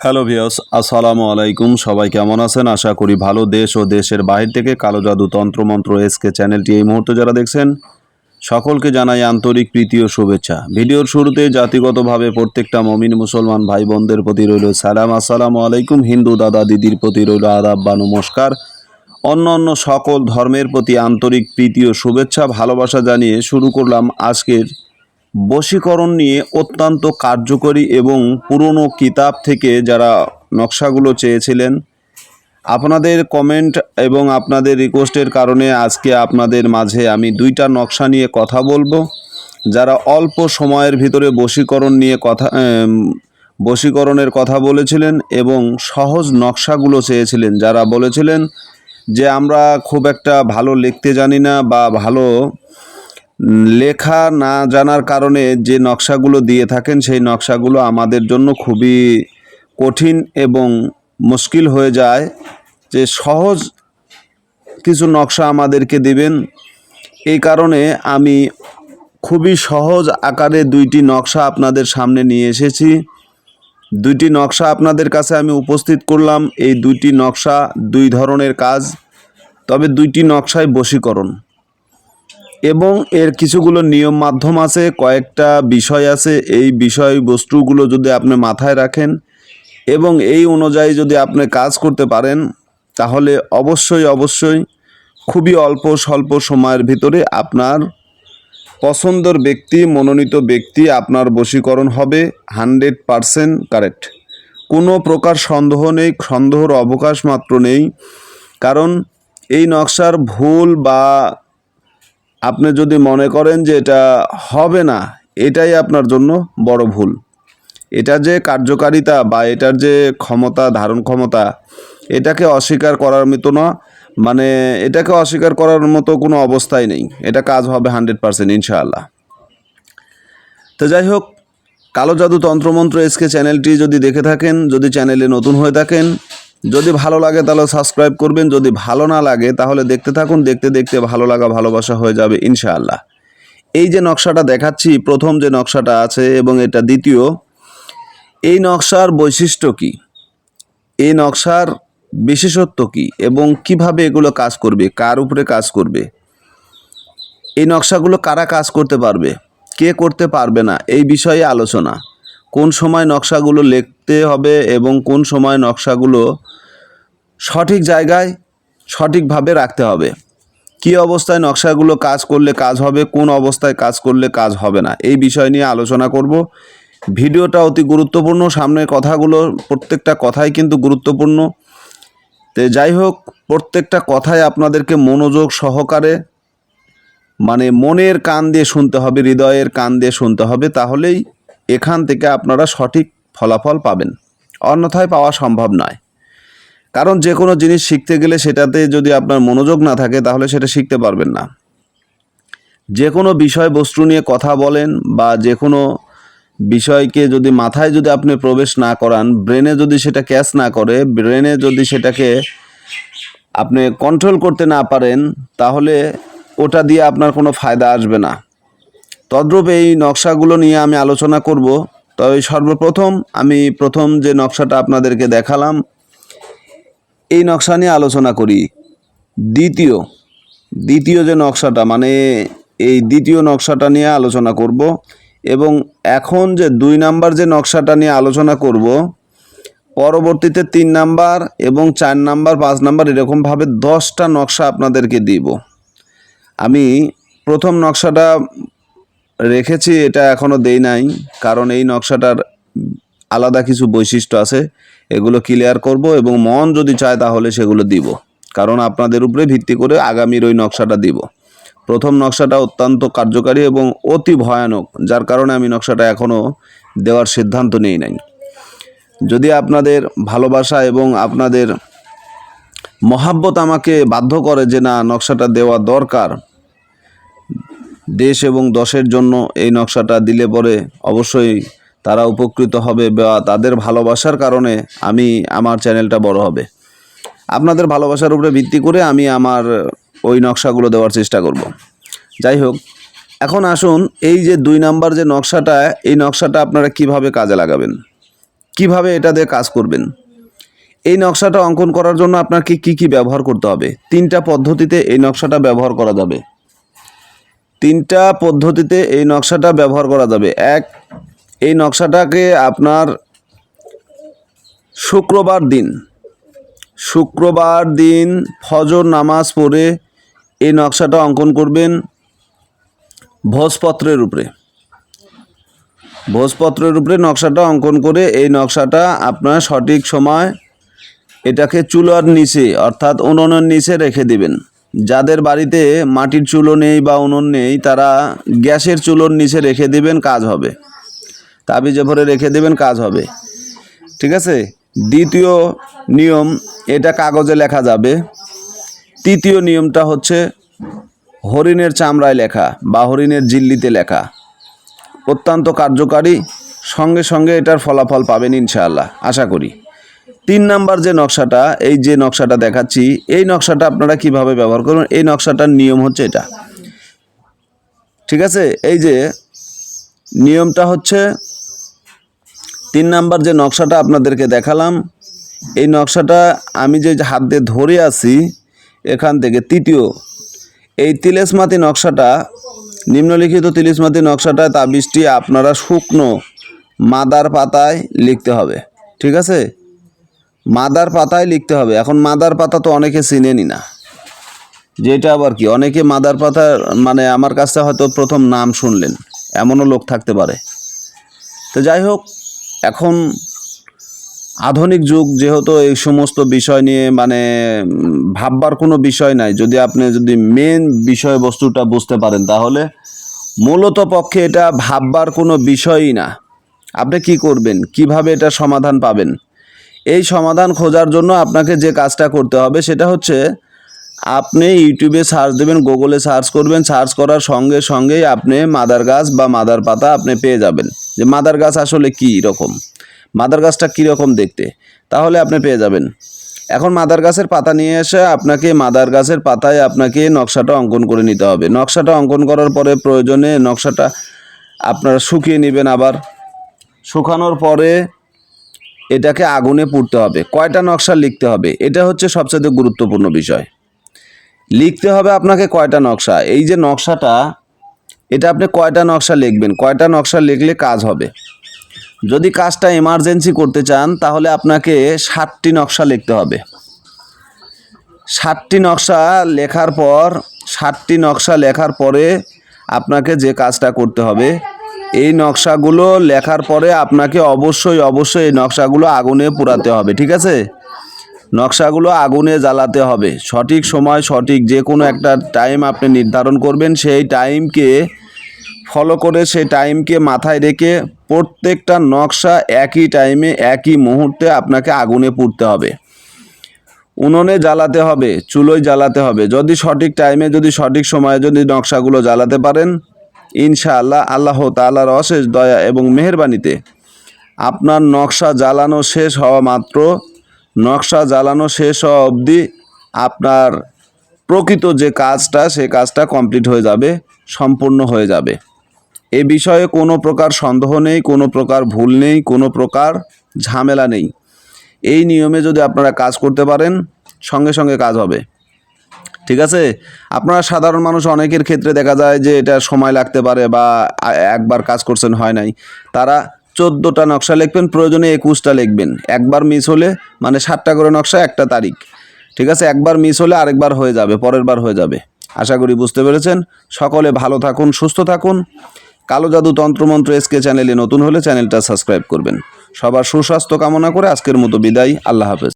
Hello ভিয়স আসসালামু আলাইকুম। সবাই কেমন আছেন? আশা করি ভালো দেশ ও দেশের বাহির থেকে কালো জাদু তন্ত্রমন্ত্র এসকে চ্যানেলটি এই মুহূর্তে যারা দেখছেন, সকলকে জানাই আন্তরিক প্রীতি ও শুভেচ্ছা। ভিডিওর শুরুতে জাতিগতভাবে প্রত্যেকটা মমিন মুসলমান ভাই বোনদের প্রতি রইল সালাম। আসসালামু আলাইকুম। হিন্দু দাদা দিদির প্রতি রইল আদাব বা নমস্কার। অন্য অন্য সকল ধর্মের প্রতি আন্তরিক প্রীতি ও শুভেচ্ছা, ভালোবাসা জানিয়ে শুরু করলাম আজকের বশীকরণ নিয়ে অত্যন্ত কার্যকরী এবং পুরনো কিতাব থেকে যারা নকশাগুলো চেয়েছিলেন, আপনাদের কমেন্ট এবং আপনাদের রিকোয়েস্টের কারণে আজকে আপনাদের মাঝে আমি দুইটা নকশা নিয়ে কথা বলব। যারা অল্প সময়ের ভিতরে বশীকরণ নিয়ে কথা বশীকরণের কথা বলেছিলেন এবং সহজ নকশাগুলো চেয়েছিলেন, যারা বলেছিলেন যে আমরা খুব একটা ভালো লিখতে জানি না বা ভালো লেখা না জানার কারণে যে নকশাগুলো দিয়ে থাকেন, সেই নকশাগুলো আমাদের জন্য খুবই কঠিন এবং মুশকিল হয়ে যায়। যে সহজ কিছু নকশা আমাদেরকে দিবেন, এই কারণে আমি খুবই সহজ আকারে দুইটি নকশা আপনাদের সামনে নিয়ে এসেছি। দুইটি নকশা আপনাদের কাছে আমি উপস্থিত করলাম। এই দুইটি নকশা দুই ধরনের কাজ, তবে দুইটি নকশায় বশীকরণ। এবং এর কিছুগুলো নিয়ম মাধ্যম আছে, কয়েকটা বিষয় আছে। এই বিষয়বস্তুগুলো যদি আপনি মাথায় রাখেন এবং এই অনুযায়ী যদি আপনি কাজ করতে পারেন, তাহলে অবশ্যই অবশ্যই খুবই অল্প স্বল্প সময়ের ভিতরে আপনার পছন্দর ব্যক্তি, মনোনীত ব্যক্তি আপনার বশীকরণ হবে, হান্ড্রেড পারসেন্ট কারেক্ট। কোনো প্রকার সন্দেহ নেই, সন্দেহর অবকাশ মাত্র নেই। কারণ এই নকশার ভুল বা আপনি যদি মনে করেন যে এটা হবে না, এটাই আপনার জন্য বড় ভুল। এটা যে কার্যকারিতা বা এটার যে ক্ষমতা, ধারণ ক্ষমতা, এটাকে অস্বীকার করার মতো না মানে এটাকে অস্বীকার করার মতো কোনো অবস্থাই নেই। এটা কাজ হবে হান্ড্রেড পারসেন্ট, ইনশাআল্লাহ। তো যাই হোক, কালো জাদু তন্ত্রমন্ত্র এসকে চ্যানেলটি যদি দেখে থাকেন, যদি চ্যানেলে নতুন হয়ে থাকেন যদি ভালো লাগে তাহলে সাবস্ক্রাইব করবেন, যদি ভালো না লাগে তাহলে দেখতে থাকুন, দেখতে দেখতে ভালো লাগা, ভালোবাসা হয়ে যাবে ইনশাআল্লাহ। এই যে নকশাটা দেখাচ্ছি, প্রথম যে নকশাটা আছে এবং এটা দ্বিতীয়, এই নকশার বৈশিষ্ট্য কি? এই নকশার বিশেষত্ব কি? এবং কীভাবে এগুলো কাজ করবে? কার উপরে কাজ করবে? এই নকশাগুলো কারা কাজ করতে পারবে? কে করতে পারবে না? এই বিষয়ে আলোচনা। কোন সময় নকশাগুলো লিখতে হবে এবং কোন সময় নকশাগুলো সঠিক জায়গায় সঠিকভাবে রাখতে হবে। কী অবস্থায় নকশাগুলো কাজ করলে কাজ হবে, কোন অবস্থায় কাজ করলে কাজ হবে না, এই বিষয় নিয়ে আলোচনা করব। ভিডিওটা অতি গুরুত্বপূর্ণ, সামনের কথাগুলো প্রত্যেকটা কথাই কিন্তু গুরুত্বপূর্ণ। তো যাই হোক, প্রত্যেকটা কথাই আপনাদেরকে মনোযোগ সহকারে মানে মনের কান দিয়ে শুনতে হবে, হৃদয়ের কান দিয়ে শুনতে হবে, তাহলেই এখান থেকে আপনারা সঠিক ফলাফল পাবেন। অন্যথায় পাওয়া সম্ভব নয়। কারণ যে কোনো জিনিস শিখতে গেলে সেটাতে যদি আপনার মনোযোগ না থাকে, তাহলে সেটা শিখতে পারবেন না। যে কোনো বিষয়বস্তু নিয়ে কথা বলেন বা যে কোনো বিষয়কে যদি মাথায় যদি আপনি প্রবেশ না করান, ব্রেনে যদি সেটা ক্যাচ না করে, ব্রেনে যদি সেটাকে আপনি কন্ট্রোল করতে না পারেন, তাহলে ওটা দিয়ে আপনার কোনো ফায়দা আসবে না। তদ্রূপ এই নকশাগুলো নিয়ে আমি আলোচনা করব। তবে সর্বপ্রথম আমি প্রথম যে নকশাটা আপনাদেরকে দেখালাম, এই নকশা নিয়ে আলোচনা করি। দ্বিতীয় দ্বিতীয় যে নকশাটা মানে এই দ্বিতীয় নকশাটা নিয়ে আলোচনা করব এবং এখন যে দুই নাম্বার যে নকশাটা নিয়ে আলোচনা করব, পরবর্তীতে তিন নাম্বার এবং চার নাম্বার, পাঁচ নাম্বার এরকমভাবে দশটা নকশা আপনাদেরকে দিব। আমি প্রথম নকশাটা রেখেছি, এটা এখনও দেই নাই। কারণ এই নকশাটার আলাদা কিছু বৈশিষ্ট্য আছে। এগুলো ক্লিয়ার করব এবং মন যদি চায় তাহলে সেগুলো দিব। কারণ আপনাদের উপরে ভিত্তি করে আগামীর ওই নকশাটা দিব। প্রথম নকশাটা অত্যন্ত কার্যকারী এবং অতি ভয়ানক, যার কারণে আমি নকশাটা এখনও দেওয়ার সিদ্ধান্ত নেই নাই। যদি আপনাদের ভালোবাসা এবং আপনাদের মহাব্বত আমাকে বাধ্য করে যে না, নকশাটা দেওয়া দরকার দেশ এবং দশের জন্য এই নকশাটা দিলে পরে অবশ্যই তারা উপকৃত হবে বা তাদের ভালোবাসার কারণে আমি আমার চ্যানেলটা বড় হবে। আপনাদের ভালোবাসার উপরে ভিত্তি করে আমি আমার ওই নকশাগুলো দেওয়ার চেষ্টা করব। যাই হোক, এখন আসুন এই যে দুই নাম্বার যে নকশাটা, এই নকশাটা আপনারা কীভাবে কাজে লাগাবেন? কীভাবে এটা দিয়ে কাজ করবেন? এই নকশাটা অঙ্কন করার জন্য আপনাকে কি কি ব্যবহার করতে হবে? তিনটা পদ্ধতিতে এই নকশাটা ব্যবহার করা যাবে। তিনটা পদ্ধতিতে এই নকশাটা ব্যবহার করা যাবে। এক, এই নকশাটাকে আপনার শুক্রবার দিন শুক্রবার দিন ফজর নামাজ পড়ে এই নকশাটা অঙ্কন করবেন ভোজপত্রের উপরে। ভোজপত্রের উপরে নকশাটা অঙ্কন করে এই নকশাটা আপনার সঠিক সময় এটাকে চুলার নিচে অর্থাৎ উনুনের নিচে রেখে দিবেন। যাদের বাড়িতে মাটির চুলো নেই বা উনুন নেই, তারা গ্যাসের চুলোর নিচে রেখে দিবেন, কাজ হবে। তাবিজে ভরে রেখে দেবেন, কাজ হবে। ঠিক আছে? দ্বিতীয় নিয়ম, এটা কাগজে লেখা যাবে। তৃতীয় নিয়মটা হচ্ছে হরিণের চামড়ায় লেখা বা হরিণের জিল্লিতে লেখা। অত্যন্ত কার্যকারী। সঙ্গে সঙ্গে এটার ফলাফল পাবেন ইনশাআল্লাহ। আশা করি। তিন নাম্বার যে নকশাটা, এই যে নকশাটা দেখাচ্ছি, এই নকশাটা আপনারা কীভাবে ব্যবহার করবেন এই নকশাটার নিয়ম হচ্ছে এটা। ঠিক আছে? এই যে নিয়মটা হচ্ছে, তিন নাম্বার যে নকশাটা আপনাদেরকে দেখালাম, এই নকশাটা আমি যে হাত দিয়ে ধরে আছি, এখান থেকে তৃতীয়, এই তিলেসমাতি নকশাটা, নিম্নলিখিত তিলিসমাতি নকশাটা, তাবিজটি আপনারা শুকনো মাদার পাতায় লিখতে হবে। ঠিক আছে? মাদার পাতায় লিখতে হবে। এখন মাদার পাতা তো অনেকে চিনেনি না। যেটা আবার কি, অনেকে মাদার পাতা মানে আমার কাছে হয়তো প্রথম নাম শুনলেন, এমনও লোক থাকতে পারে। তো যাই হোক, এখন আধুনিক যুগ, যেহেতু এই সমস্ত বিষয় নিয়ে মানে ভাববার কোনো বিষয় নাই, যদি আপনি যদি মেন বিষয়বস্তুটা বুঝতে পারেন, তাহলে মূলত পক্ষে এটা ভাববার কোনো বিষয়ই না। আপনি কি করবেন? কীভাবে এটা সমাধান পাবেন? এই সমাধান খোঁজার জন্য আপনাকে যে কাজটা করতে হবে সেটা হচ্ছে আপনি ইউটিউবে সার্চ দেবেন, গুগলে সার্চ করবেন, সার্চ করার সঙ্গে সঙ্গেই আপনি মাদার গাছ বা মাদার পাতা আপনি পেয়ে যাবেন। যে মাদার গাছ আসলে কী রকম? মাদার গাছটা কীরকম দেখতে? তাহলে আপনি পেয়ে যাবেন। এখন মাদার গাছের পাতা নিয়ে এসে আপনাকে মাদার গাছের পাতায় আপনাকে নকশাটা অঙ্কন করে নিতে হবে। নকশাটা অঙ্কন করার পরে প্রয়োজনে নকশাটা আপনারা শুকিয়ে নেবেন আবার। শুকানোর পরে এটাকে আগুনে পুড়তে হবে। কয়টা নকশা লিখতে হবে? এটা হচ্ছে সবচেয়ে গুরুত্বপূর্ণ বিষয়। লিখতে হবে আপনাকে কয়টা নকশা? এই যে নকশাটা, এটা আপনি কয়টা নকশা লিখবেন? কয়টা নকশা লিখলে কাজ হবে? যদি কাজটা এমার্জেন্সি করতে চান, তাহলে আপনাকে ষাটটি নকশা লিখতে হবে। ষাটটি নকশা লেখার পর ষাটটি নকশা লেখার পরে আপনাকে যে কাজটা করতে হবে এই নকশাগুলো লেখার পরে আপনাকে অবশ্যই অবশ্যই এই নকশাগুলো আগুনে পোড়াতে হবে, ঠিক আছে? নকশাগুলো আগুনে জ্বালাতে হবে। সঠিক সময়, সঠিক যে কোনো একটা টাইম আপনি নির্ধারণ করবেন, সেই টাইমকে ফলো করে, সেই টাইমকে মাথায় রেখে প্রত্যেকটা নকশা একই টাইমে একই মুহূর্তে আপনাকে আগুনে পুড়তে হবে। উনুনে জ্বালাতে হবে, চুলোয় জ্বালাতে হবে। যদি সঠিক টাইমে যদি সঠিক সময়ে যদি নকশাগুলো জ্বালাতে পারেন ইনশাআল্লাহ আল্লাহ তাআলার অশেষ দয়া এবং মেহেরবানিতে। আপনার নকশা জ্বালানো শেষ হওয়া মাত্র, নকশা জ্বালানো শেষ হওয়া অবধি আপনার প্রকৃত যে কাজটা, সে কাজটা কমপ্লিট হয়ে যাবে, সম্পূর্ণ হয়ে যাবে। এ বিষয়ে কোনো প্রকার সন্দেহ নেই, কোনো প্রকার ভুল নেই, কোনো প্রকার ঝামেলা নেই। এই নিয়মে যদি আপনারা কাজ করতে পারেন, সঙ্গে সঙ্গে কাজ হবে। ঠিক আছে? আপনারা সাধারণ মানুষ অনেকের ক্ষেত্রে দেখা যায় যে এটা সময় লাগতে পারে বা একবার কাজ করছেন, হয় নাই। তারা চোদ্দোটা নকশা লিখবেন, প্রয়োজনে একুশটা লিখবেন। একবার মিস হলে মানে সাতটা করে নকশা, একটা তারিখ। ঠিক আছে? একবার মিস হলে আরেকবার হয়ে যাবে, পরের বার হয়ে যাবে। আশা করি বুঝতে পেরেছেন। সকলে ভালো থাকুন, সুস্থ থাকুন। কালো জাদু তন্ত্রমন্ত্র এসকে চ্যানেলে নতুন হলে চ্যানেলটা সাবস্ক্রাইব করবেন। সবার সুস্বাস্থ্য কামনা করে আজকের মতো বিদায়। আল্লাহ হাফেজ।